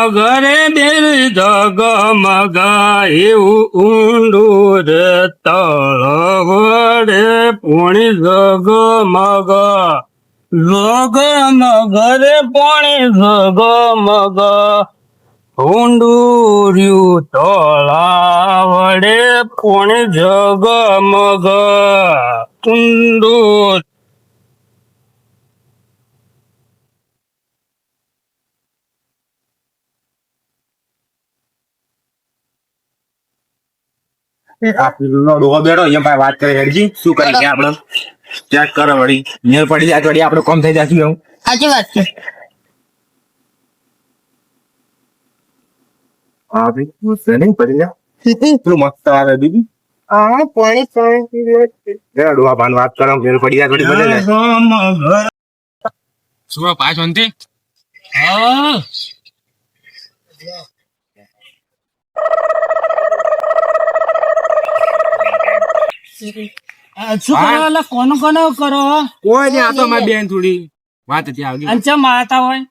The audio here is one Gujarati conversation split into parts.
જગમગ રે બેલ જગમગ એવું ઊંડું રે તળ વડે પૂણી જગમગ. જગમગ રે પૂણી જગમગ. ઊંડું રહ્યું તળા વડે પૂણી જગમગ. ઊંડું આ પેલો ડોહો બેઠો અહીંયા ભાઈ વાત કરી હેડજી. શું કરી કે આપણે? ચેક કરો વળી. મેળ પડી જાય વળી આપણે કોમ થઈ જશું એવું સાચી વાત છે. હા ભાઈ શું નહીં પડી જા. પેલું મસ્ત આવે દીદી? હા પાણી પાણી ડોહા ભાન વાત કરો મેળ પડી જાય થોડી બદલે શું પાછ શાંતિ હા. શું કોનો કોનો કરો? કોઈ નહીં આ તો અમારી બેન થોડી વાત હતી આવી અંચા મારતા હોય?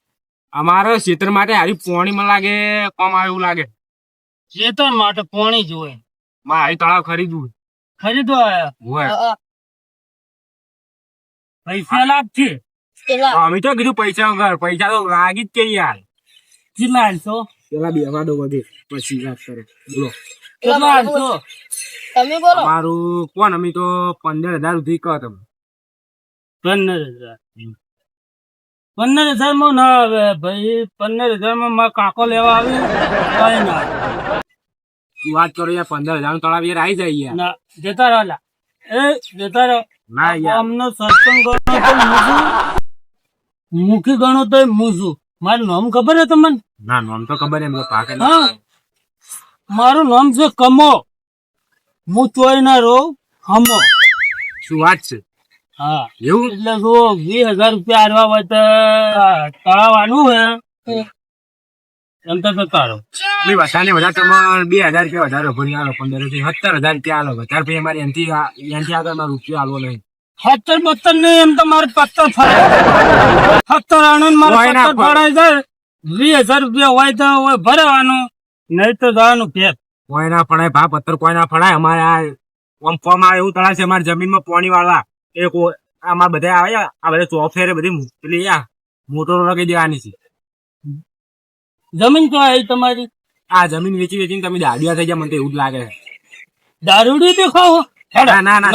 અમારા ક્ષેત્ર માટે હારી પોણીમાં લાગે કોમ એવું લાગે. ચેતન માટે પોણી જોવે માં હારી તળાવ ખરીદવું ખરીદવા હોય? પૈસા લાગશે? અમે તો કીધું પૈસા વગર પૈસા તો લાગી જ કે યાર. કેટલા પેલા વધે પછી વાત કરે. બોલો. કેટલા આલશો? તમે બોલો. મારું કોણ? અમે તો પંદર હજાર સુધી કહો તમે. પંદર હજાર. પંદર હજારમાં ના આવે ભાઈ. પંદર હજારમાં મારા કાકો લેવા આવે. કઈ ના તું વાત કરો યાર પંદર હજારનું તળાવ યાર આવી જાય યાર. ના જતા રહો લા. એ જતા રહો. ના યાર. અમનો સત્સંગ ગણો તો મૂસું મુખી ગણો તો મૂસું મારું નામ ખબર હે તમને? ના નામ તો ખબર એમ પાકે મારું નામ છે કમો. હું ચોય ના રહું હમો. શું વાત છે? હા. એવું? એટલે જો વીસ હજાર રૂપિયા હારવા હોય તો તળાવવાનું હે. એમ તો તારો. બે વધારે બે હજાર રૂપિયા વધારે ભરી આલો પંદરથી સત્તર હજાર રૂપિયા આલો. વધારે પછી અમારે એનથી એનથી આગળ મારો રૂપિયા આલવો નહીં. સત્તર બત્તર નહીં એમ તો મારે પત્તર ફરાય સત્તર આણંદ મારે પત્તર ફરાય છે. વીસ હજાર રૂપિયા હોય તો હોય ભરવાનું નહીં તો જવાનું ફેર. કોઈ ના ફળાય ભા પથ્થર કોઈ ના ફળાય. અમારે આ ઓમ ફોર્મ આવે એવું તળાવ છે અમારે જમીનમાં પોણી વાળવા એ આમાં બધા આવે આ બધા ચોફેરે બધી પેલી આ. મોટરો લગાવી દેવાની છે. જમીન તો આવી તમારી. આ જમીન વેચી વેચીને તમે દાડિયા થઈ ગયા મને તો એવું જ લાગે છે. દારૂડી દેખાવો. ના, ના.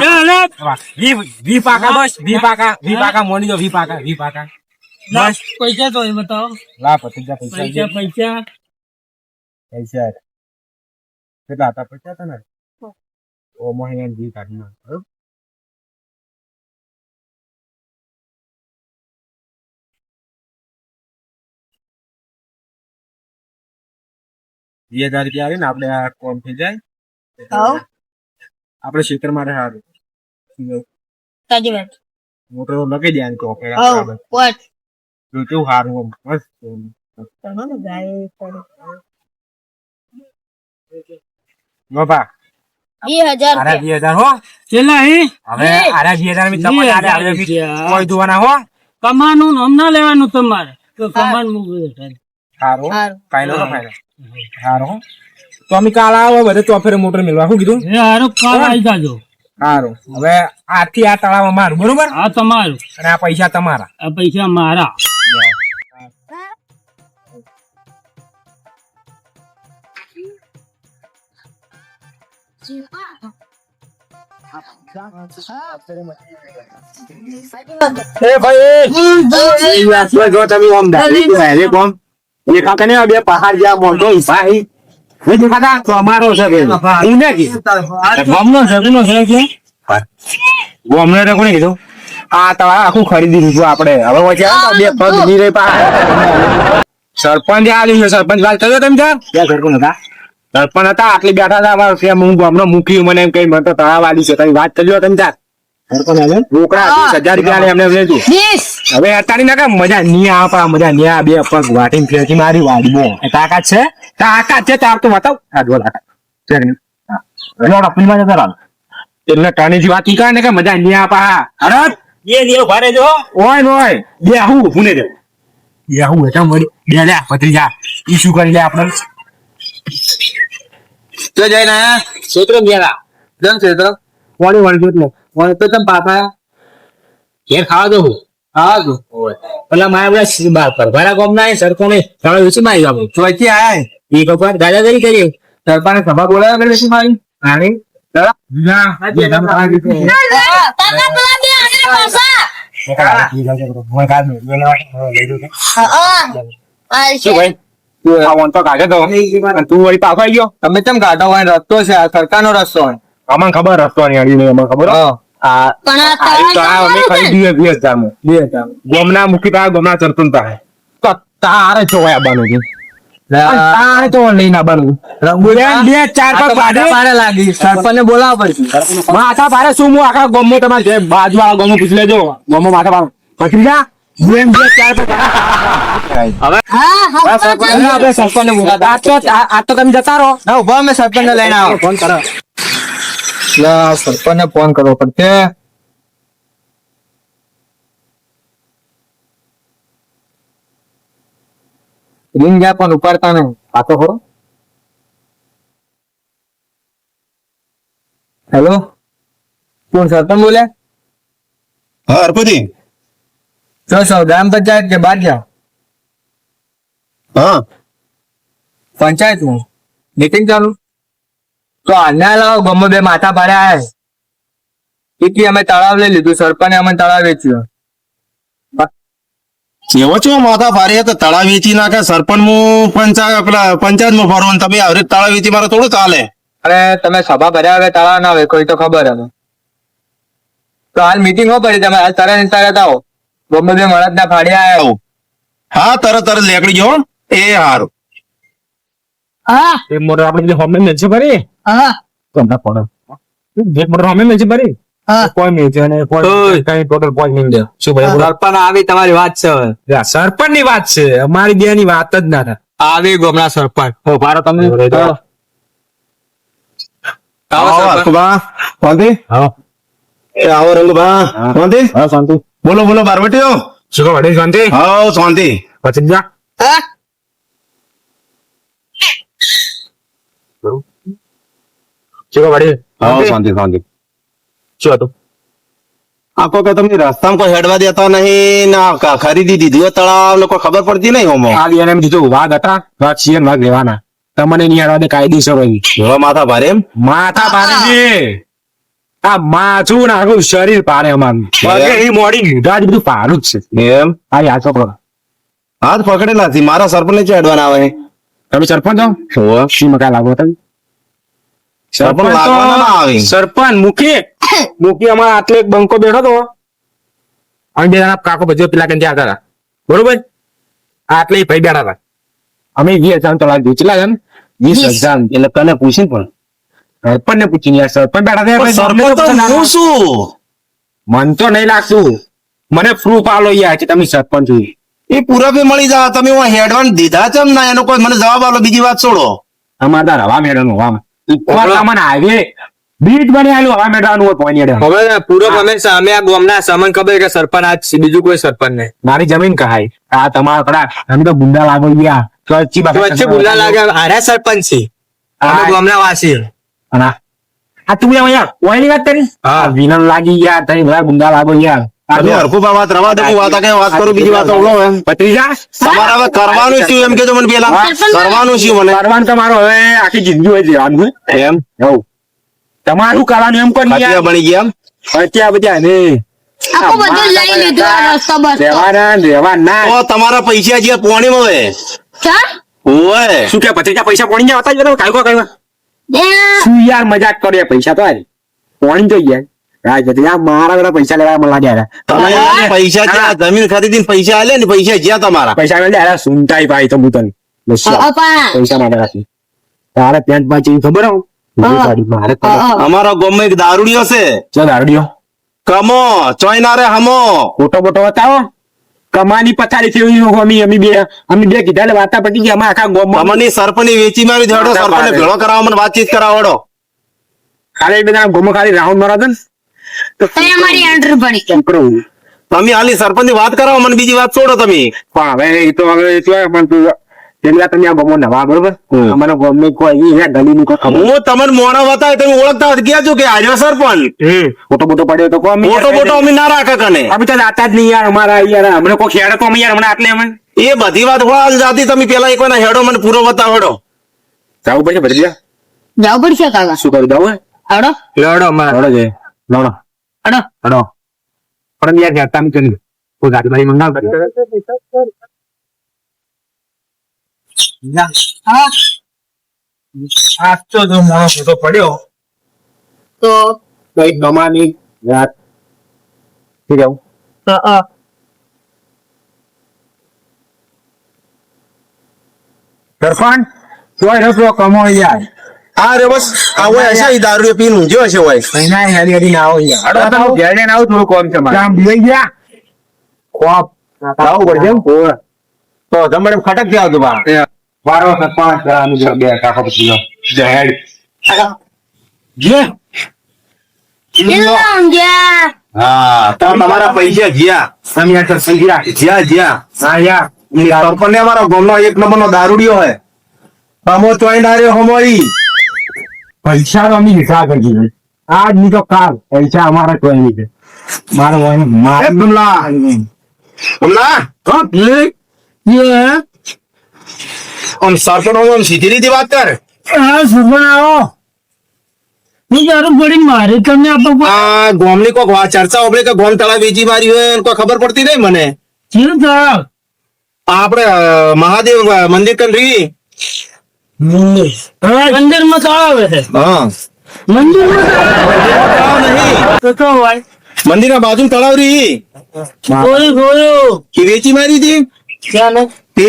જા, જા. વી પાકા બસ વી પાકા વી પાકા મોની વી પાકા વી પાકા. બસ. પૈસા તો એ બતાવો. લા પૈસા પૈસા પૈસા. પૈસા કેટલા હતા પૈસા હતા ને ઓ મોહિયાન વી કાઢી નાખ બરોબર? બે હજાર રૂપિયા આવે ને આપણે આ કોમ થઈ જાય આપણે ક્ષેત્ર માટે સારું સાચી વાત મોટરો લગાઈ દે તો હવ પોટ કેવું સારું મસ્ત બાપા કમાનું નામ ના લેવાનું તમારે. કમાન સારું હારું. તો અમે કાલ આવો બધે ચોફેરે મોટર મેળવા શું કીધું? એ હારું કામ આવી જાજો. સારું હવે આથી આ તળાવ અમારું બરોબર? આ તમારું. અને આ પૈસા તમારા. આ પૈસા મારા. બે પહાડ જ્યાં મોટો ભાઈ દેખાતા તો છે કે હું ને કી ગામનો છે કે? ગોમને તો કોને કીધું? આ આખું ખરીદી દીધું આપણે. હવે વચ્ચે બે પગ નીરે પા સરપંચ આવ્યું છે સરપંચ વાત કર્યો તમે ત્યાં? ઘર સરપંચ હતા? સરપંચ હતા આટલી બેઠા હતા અમારે ત્યાં હું ગામનો મૂકી મને એમ કઈ મને તો તળાવ આલી છે. તમે વાત કર્યો તમે ત્યાં. એટલે ટાણીથી વાત ઈ કરે ને કે મજા નહીં આવે હા. એ દેવ ભારે જો. ઓય બે હું ભૂને દે બે હું હેઠા મળી. બે લે ભત્રીજા ઈ શું કરી લે આપણે? જઈને આયા ગયા તો તમે ઘેર ખાવા દઉં હા પેલા મારા બધા સરકો ને સાડા માં ચોથી આયા કપાર દાદાગીરી કરી સરપાને સભા બોલાવ્યા કરે બેસી મારી આની ના બે ગામ ખાવા દીધું. તાના પેલા બે આને પાછા શું ભાઈ તું આ વોન તો કાઢે તો તું વળી પાછો આવી ગયો? તમે કેમ કાઢો હોય રસ્તો છે આ સરકારનો રસ્તો હોય. અમને ખબર રસ્તો નહીં અડી નહીં અમને ખબર આ પણ આ આ તળાવ તળાવ અમે તો ખરીદ્યું હજારમાં. બે હજાર. ગોમના મુખી પાસે ગોમના ચરતુન પાસે તો તારે ચોવાય આવવાનું છે લે અને આ તારે તો લઈને આવવાનું રંગુલા બે ચાર આ પાડે પાડે લાગી. સરપંચને બોલાવવા પડશે. માથા પાડે શું? હું આખા ગોમમાં તમારે જે બાજુ વાળા ગોમમાં પૂછી લેજો. ગોમમાં માથા પાડે. પછી જા. આવો ફોન કરવો પડશે રિંગ ગયા પણ ઉપાડતા નહીં પાછો ખરો હેલો કોણ સરપંચ બોલે હા અર્પતિ જો સૌ ગ્રામ પંચાયત કે બાર ગયા હા. પંચાયત હું. મીટિંગ ચાલુ? તો આના લાવો ગમે બે માથા આવે એટલે અમે તળાવ લઈ લીધું સરપંચે અમે તળાવ વેચ્યું એવો છો માથા ફારી તો તળાવ વેચી નાખે સરપંચ હું પંચાયત પેલા પંચાયતમાં ફરવાનું તમે આવરે તળાવ વેચી મારે થોડું ચાલે. અરે તમે સભા ભર્યા હવે તળાવ ના હોય કોઈ તો ખબર હવે તો હાલ મીટિંગ હો પડી તમે હાલ તરત તરત આવો. ગમે બે મળદ ના ફાડ્યા આવ્યો હા તરત તરત લેકડી જો એ હારું. હા. એ મોટર આપણે જે હોમે મેલ ભરી હા. તમને પણ જે મોટર હોમે મેલ ભરી કોઈ મેલ અને કોઈ કઈ ટોટલ પોઈન્ટ નહીં દે શું ભાઈ સરપંચ આવી તમારી વાત છે સરપંચની વાત છે. અમારી બે ની વાત જ ના થાય. આવી ગોમના સરપંચ. હો ભારત તમે આવો. આવો સરપંચ. હરખુભા. હા. આવો રંગભા. હા શાંતિ. બોલો બોલો બારવટીઓ શું કહો વડીલ શાંતિ? હા શાંતિ. પછી જા શું કહો વડીલ હા શાંતિ? શાંતિ શું હતું? આખો કે તમે રસ્તામાં કોઈ હેડવા દેતા નહીં ના ખરીદી દીધું તળાવ ને કોઈ ખબર પડતી નહીં હોમો આ બેન એમ કીધું વાઘ હતા વાઘ છીએ વાઘ લેવાના તમને નહીં હેડવા દે કાયદેસર હોય. માથા ભારે એમ? માથા ભારે છે. આ માથું ને આખું શરીર પારે અમારું. પગે એ મોડી લીધા જ બધું પારું જ છે. એમ? આ યાદ છોકરો હાથ પકડેલા છે. મારા સરપંચ છે હેડવાના આવે? તમે સરપંચ છો હોવે. શી મકા લાગો તમે? સરપંચ સરપંચ મુખી મુખી અમારા આટલે એક બંકો બેઠો તો. અમે બે જણા કાકો ભજ્યો પેલા કઈ ત્યાં હતા. બરોબર? આટલે ભાઈ બેઠા હતા. અમે વીસ હજાર તો લાગી કેટલા છે વીસ. હજાર. એટલે કને પૂછીને પણ. સરપંચ ને પૂછી લે સરપંચ બેઠા સરપંચ. હું શું મન તો નહીં લાગતું. મને પ્રૂફ આલો યાર કે તમે સરપંચ છો. એ પૂરા પે મળી જાવ તમે હું હેડવાન દીધા છે ના એનો કોઈ મને જવાબ આલો બીજી વાત છોડો. અમાર ત્યાં હવા મેળવાનું હવા મને આવે બીટ બની આલો હવા મેળવાનું હોય પોઈન્ટ હેડે. હવે પૂરો અમે સામે આ ગોમના સામાન ખબર કે સરપંચ આ બીજું કોઈ સરપંચ નહીં. મારી જમીન કહાય. આ તમારા કડા અમે તો ગુંડા લાગો ગયા. તો અચ્છી તો વચ્ચે બોલા લાગે આર્યા સરપંચ છે. અમે. ગોમના વાસી. અને આ- તું એમ યાર ઓયની વાત કરી? હા. આ વિલન લાગી ગયા તઈ બધા ગુંડા લાગો યાર. તમે હરખું બા વાત રવા દો હું વાત કઈ વાત કરું બીજી વાત ઓળો એમ ભત્રીજા તમારે હવે કરવાનું શું? એમ કેજો મને પેલા. કરવાનું શું મને? કરવાનું તમારો હવે આખી જિંદગી હોય હે. એમ? હઉ. તમારું કરવાનું એમ કોઈ ખાટિયા બની ગયા એમ? અત્યારે બધા ને આખું બધું લઈ લીધું રસ્તો બસ્તો. રહેવાના ને રહેવાના. તો તમારા પૈસા જે પોણી હવે ચા? ઓય શું કે ભત્રીજા પૈસા પોણી ગયા? હતા જ બધા કાંઈ કો કાંઈ કો. એ શું યાર મજાક કરો પૈસા તો હારી પોણી તો યાર મારા બધા પૈસા લેવા મને લાગ્યા તમે પૈસા જ્યાં જમીન ખરીદીને પૈસા આલે ને પૈસા જ્યાં તમારા. પૈસા મેં લ્યા સુનતાઈ ભાઈ તો હું તને પૈસા માટે રાખી તારે પેન્ટ પાછી ખબર ખબર અમારા ગામમાં એક દારૂડિયો છે. ચલ દારૂડિયો? કમો ચોઈનારે હમો. ફોટો બોટો બતાવો. કમાની પથારી થી અમે અમે બે અમે બે કીધા એટલે વાર્તા પટી ગયા અમે આખા ગોમ અમને સરપની વેચી મારી દેડો સરપને ભેળો કરાવો મને વાતચીત કરાવડો ખાલી બધા ગોમ ખાલી રાઉન્ડ મારા દન તો તો અમારી એન્ટ્રી પડી છોકરો તમે હાલી સરપંચની વાત કરાવો મને બીજી વાત છોડો તમે. પણ હવે એ તો હવે એ તો પણ તું પેલી તમે આ ગમો નવા બરોબર? અમારા ગમને કોઈ અહીંયા ગલીની ખબર? હું તમને મોણા બતાવે તમે ઓળખતા હોય છો કે આજે સરપંચ. પડ્યો તો કોઈ મોટો મોટો અમે ના રાખે કને. અમે તો જાતા જ નહીં યાર અમારા યાર અમને કોઈ ખેડે તો અમે યાર હમણાં આટલે અમે. એ બધી વાત હોળ જાતી તમે પેલા એક વાર હેડો મને પૂરો બતાવડો. જવું પડશે ભત્રીજા જવું પડશે કાકા. શું કરું જવું હડો. લડો માર હડો છે લડો હડો. હડો. પણ યાર જાતા અમે ચલી કોઈ ગાડી મંગાવ હા. મોડો જો મોણો ફોટો પડ્યો. તો? કઈ ગમાની રાત. આવું અ, અ. કોઈ રસ્તો કમો યાર આ રે બસ. આ હોય હશે દારૂ પીને ઊંઘ્યો હશે હોય. મહિના હેરી હેરી ના આવો યાર. અડો તો ઘેર ના આવું થોડું કોમ છે મારે. કામ બીવાઈ ગયા. ખોપ આવું પડશે. તો જમણે ખટકથી આવતું બા. વારો પાંચ આનું બે કાકો પછી જો હેડ? હા તમારા પૈસા જ્યા તમે યાર સરપંચ રાખી. જ્યા જ્યા. હા યાર સરપંચ અમારો ગામનો એક નંબર નો દારૂડિયો હે. અમો ચોઈ ડાર્યો હમોરી પૈસા તો અમે કરજી ભાઈ આજની તો કાલ. પૈસા અમારા કોઈ નહીં છે. મારો હોય મારે. બમલા. બમલા. આમ સરપંચ આમ સીધી રીતે વાત કર હા સુભન આવો. હું તારું પડી મારે તમને આપો આ ગોમની કોક ચર્ચા ઓબળે કે ગોમ તળાવ વેચી મારી હોય કોઈ ખબર પડતી નહીં મને? ચીરું તળાવ આપણે મહાદેવ મંદિર કન રહી? મંદિર. માં તળાવ છે. હા. મંદિરમાં તળાવ નહીં. તો તો ભાઈ મંદિર ના બાજુ તળાવ રહી. કોઈ ગોયો કે વેચી મારી હતી? ક્યાં ને તે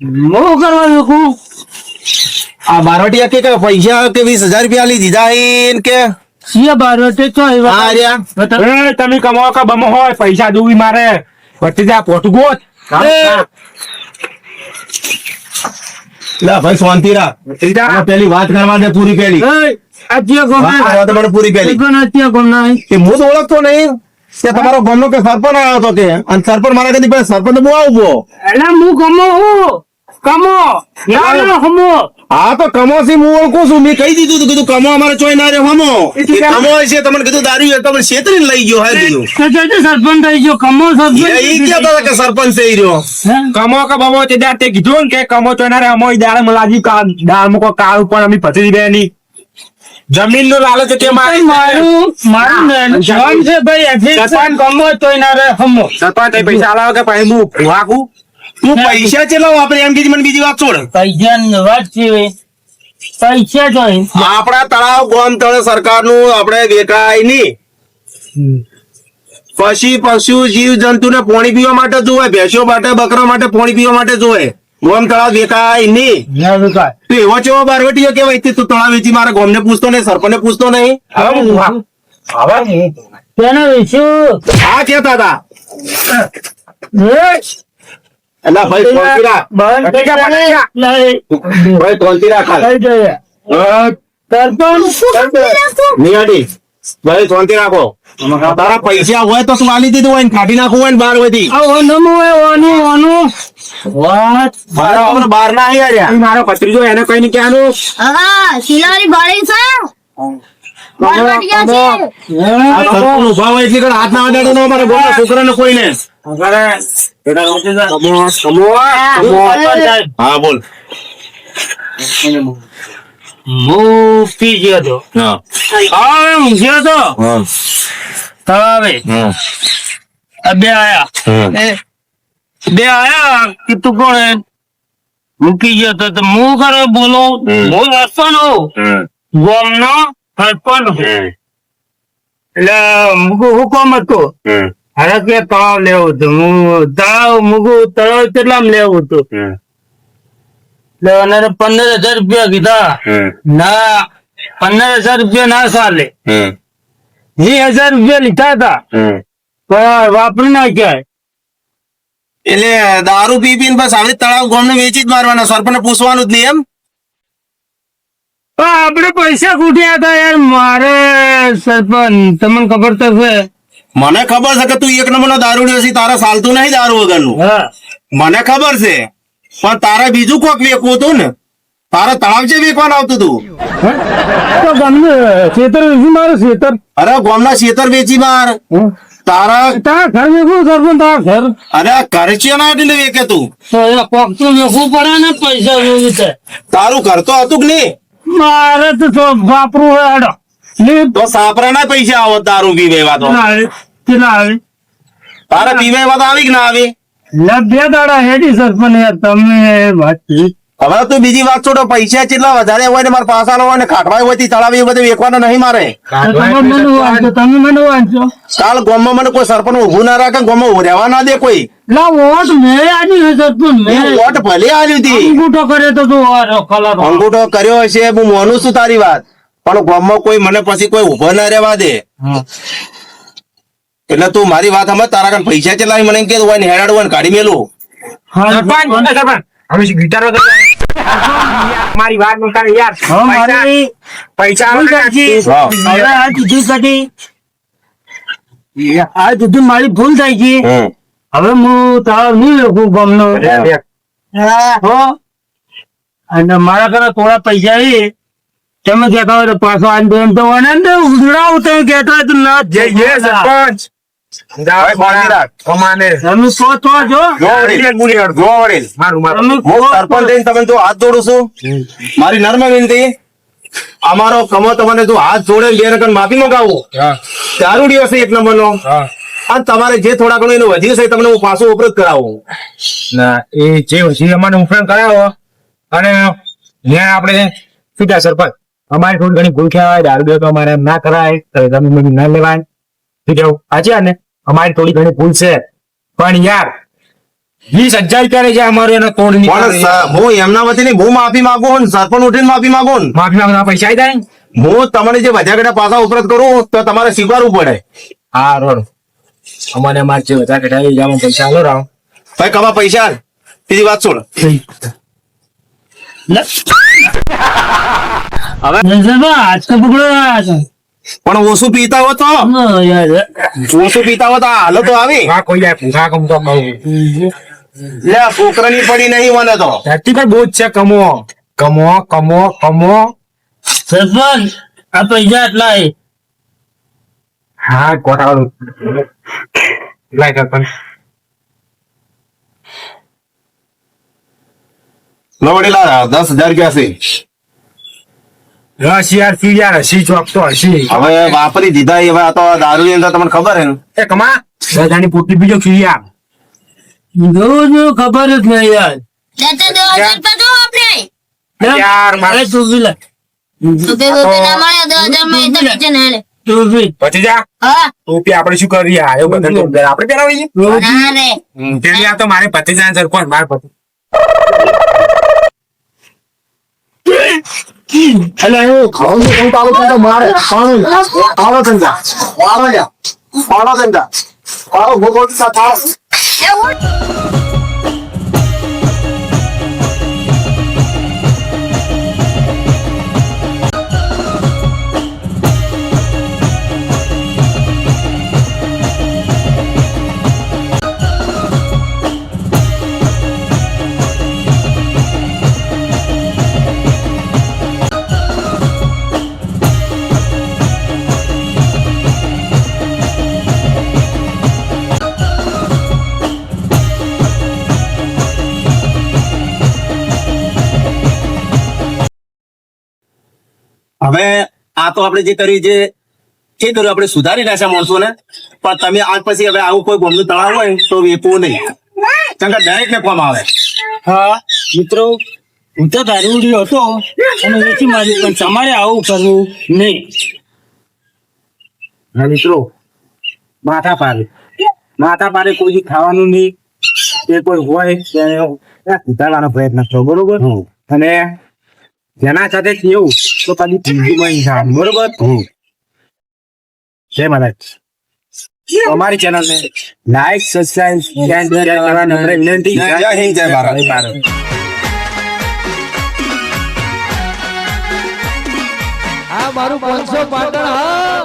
મો કરવા દેખું આ બારવટિયા કે કે પૈસા કે વીસ હજાર રૂપિયા લઈ દીધા ઈન કે? સિયા બાર તો આવ્યા. હા રહ્યા. બતા એ તમે કમાવો કે બમો હોય પૈસા દુવી મારે. પછી જા પોતું ગોત. લા ભાઈ શાંતિ રાખ. પેલી વાત કરવા દે પૂરી પેલી. પૂરી પેલી. નહીં હું તો ઓળખતો નહીં કે તમારો ગામનો કે સરપંચ આવ્યો હતો કે? અને સરપંચ મારા કદી સરપંચ બહુ આવું એટલે હું કમો હું? કમો. યાર હમો. હા તો કમોસી હું ઓળખું છું. મેં કહી દીધું તું કીધું કમો અમારે ચોય ના રે હમો. એ કમો છે તમને કીધું દારૂ એ તમને છેતરીને લઈ ગયો હે કીધું. સરપંચ થઈ ગયો. કમો સરપંચ એ કહેતા કે સરપંચ છે રહ્યો? કમો કે બમો તે દાર તે કીધું ને કે કમો ચોય ના રે ઈ દાળ મલાજી કા દાળ મુકો કાળ પણ અમે પતરી બે ની જમીનનું લાલચ તે મારી મારું મારું ને જોન છે ભાઈ સરપંચ. કમો ચોય ના રે હમો. સરપંચ પૈસા આલાવ કે પછી હું ભૂવાકું તું પૈસા ચેલા વાપરે એમ કીધી મને બીજી વાત છોડ. પૈસા વાત છે પૈસા તો આપણા તળાવ ગોમ તળે સરકારનું આપણે વેકાય નહીં. પછી પશુ જીવ જંતુ ને પાણી પીવા માટે જોવે ભેંસો માટે બકરા માટે પાણી પીવા માટે જોવે. ગોમ તળાવ વેકાય નહીં. ના તું એવો ચેવો બારવટીયો કેવાય તે તું તળાવ વેચી મારા ગોમને પૂછતો નહીં સરપંચને પૂછતો નહીં. હવે હું. કેતા હતા. એટલે ભાઈ. લઈ ભાઈ નિયાડી. ભાઈ શાંતિ રાખો. તારા પૈસા હોય તો આલી દીધું હોય ને કાઢી નાખવું હોય ને બાર હોય ઓનું હોય ઓનું બહાર ના આવી મારો પત્રીજો એને કઈ નહીં કહેવાનું હા શિલારી ગળી છે? હા બોલ. હું ગયો તો. હા. ઊંઘ્યો તો? તળાવે બે આયા. બે આયા? કે તું કોણ? મૂકી ગયો તો તો હું કરે બોલો? બોલ હસવાનો. ગામનો? સરપંચ એટલે મૂકું હુકમ હતો? હારે કે તળાવ લેવું હતું. હું તળાવ મૂકું તળાવ કેટલા લેવું હતું? એટલે અને પંદર હજાર રૂપિયા કીધા. ના પંદર હજાર રૂપિયા ના ચાલે વીસ હજાર રૂપિયા લીધા હતા. પણ વાપરી નાખ્યા. એટલે દારૂ પી પીને બસ આવી તળાવ ગોમને વેચી જ મારવાના. સરપંચ પૂછવાનું જ નહીં એમ? આપણે પૈસા કૂટ્યા હતા યાર મારે સરપંચ તમને ખબર તો છે. મને ખબર છે કે તું એક નંબરનો દારૂડિયો છે તારા ચાલતું નહીં દારૂ વગરનું. હા. મને ખબર છે પણ તારે બીજું કોક વેકવું હતું ને? તારે તળાવ છે વેકવાનું આવતું હતું. તો ગમે ખેતર વેચી મારે ખેતર. અરે ગોમના ખેતર વેચી માર. તારા તારા ઘર વેચવું સરપંચ તારા ઘર? અરે ઘર છે ના એટલે વેકે તું. કોક તો વેચવું પડે ને પૈસા તારું ઘર તો હતું કે નહીં? મારે તો વાપરું હોય હાડો. તો સાપરાના પૈસા આવો દારૂ તો. કેટલા આવે તારે પીવેવા તો આવી કે ના આવી? બે દાડા હેડી સર યાર તમે વાત. હવે તું બીજી વાત છોડો પૈસા જેટલા વધારે હોય ને મારા પાસા હોય ને ખાટવાય હોયથી બધું વેચવાના નહીં મારે. કાલ ગામમાં મને કોઈ સરપંચ ઉભું ના રાખે ગામમાં ઉભું રહેવા ના દે કોઈ. લા વોટ મેં આની છે સરપંચ મેં. વોટ ભલે આલ્યું હતી. અંગૂઠો કર્યો હશે હું મોનું છું તારી વાત. પણ ગામમાં કોઈ મને પછી કોઈ ઊભો ના રહેવા દે. એટલે તું મારી વાત સમજ તારા કાન પૈસા ચલાવી મને કે હોય ને હેડાડવું કાઢી મેલું. સરપંચ સરપંચ. હવે ગીટાર વગર મારી વાતનું તારે યાર પૈસા હવે આ કરી આ જુદી મારી ભૂલ થઈ ગઈ. હવે હું તાવ નહીં લખું ગમનો. હો. અને મારા ઘરે થોડા પૈસા એ તમે કહેતા હોય તો પાછો આંદોલન તો આનંદ ઉડાવ તમે કહેતા હોય તો ના જય જય સરપંચ. મારું મારું. તમે હું કહો સરપંચ થઈને તમને જો હાથ જોડું છું. મારી નર્મ વિનંતી. અમારો કમો તમને જો હાથ જોડે બે રકમ માફી મંગાવું. હા. દિવસ એક નંબર નો અને તમારે જે થોડા ઘણું એનું વધી છે તમને હું પાછું ઉપરત કરાવું. ના એ જે અમારે ઉપરાંત કરાવો. અને ત્યાં આપણે શું સરપંચ. અમારી થોડી ઘણી ભૂલ કહેવાય દારૂ દે તો અમારે ના કરાય તમે મને ના લેવાય. કેવું સાચી ને? અમારી થોડી ઘણી ભૂલ છે પણ યાર વીસ હજાર ક્યારે છે અમારું એનો તોડ પણ હું એમના વતી નહીં, હું માફી માંગુ છું ને સરપંચ ઉઠીને માફી માંગુ ને. માફી માંગવા પૈસા આવી જાય હું તમને જે બધા ઘટ્યા પાછા ઉપરત કરું તો તમારે સ્વીકારવું પડે હા રોડ અમારે અમાર જે વધારે ઘટાડી જવામાં પૈસા આલો રાવ ભાઈ કમા પૈસા. બીજી વાત છોડ હવે આજ તો પકડો. પણ ઓછું પીતા હો તો? હા, યાર. ઓછું પીતા હો તો આ તો આવી. કોઈ જાય ભૂખા કમ તો કહું લે પોકરાની પડી નહીં મને તો. ધરતી પર બહુ જ છે કમો. કમો કમો કમો. સરપંચ આ પૈસા એટલા એ હા ગોઠાવાળું લાય સરપંચ. લો વડીલા દસ હજાર રૂપિયા છે. રસ યાર પી યાર હસી ચોક તો હસી હવે વાપરી દીધા એ હવે તો દારૂ ની અંદર તમને ખબર હે એ કમા દાદાની પોટલી બીજો ખીરી યાર જો ખબર જ નહીં યાર. જતે દો હજાર રૂપિયા દો આપણે. યાર મારે બી લે. રૂપિયા રૂપિયા ના મળે દો હજારમાં તો નીચે ના લે. તું પછી જા. હા. આપણે શું કરીએ? આ એવું બધા તો આપણે પહેરાવીએ? ના રે. તેની આ તો મારે પતિ જાય મારે પતિ એટલે હું આ તો આપણે જે કર્યું જે જે કર્યું આપણે સુધારી નાખ્યા માણસો ને. પણ તમે આજ પછી હવે આવું કોઈ ગોમનું તળાવ હોય તો વેપવું નહીં. કારણ કે દરેક ને કોમ આવે. હા મિત્રો હું તો દારૂડી હતો અને વેચી મારી પણ તમારે આવું કરવું નહીં. હા મિત્રો માથા પારે માથા પારે કોઈ ખાવાનું નહીં. એ કોઈ હોય તેને સુધારવાનો પ્રયત્ન કરો બરોબર? અને જેના સાથે થયું તો કદી જિંદગીમાં ઇન્સાન બરોબર? જય મહારાજ અમારી ચેનલને લાઈક સબસ્ક્રાઇબ શેર નમ્ર વિનંતી. જય હિન્દ, જય ભારત. જય ભારત. આ મારું પાંચસો પાટણ હા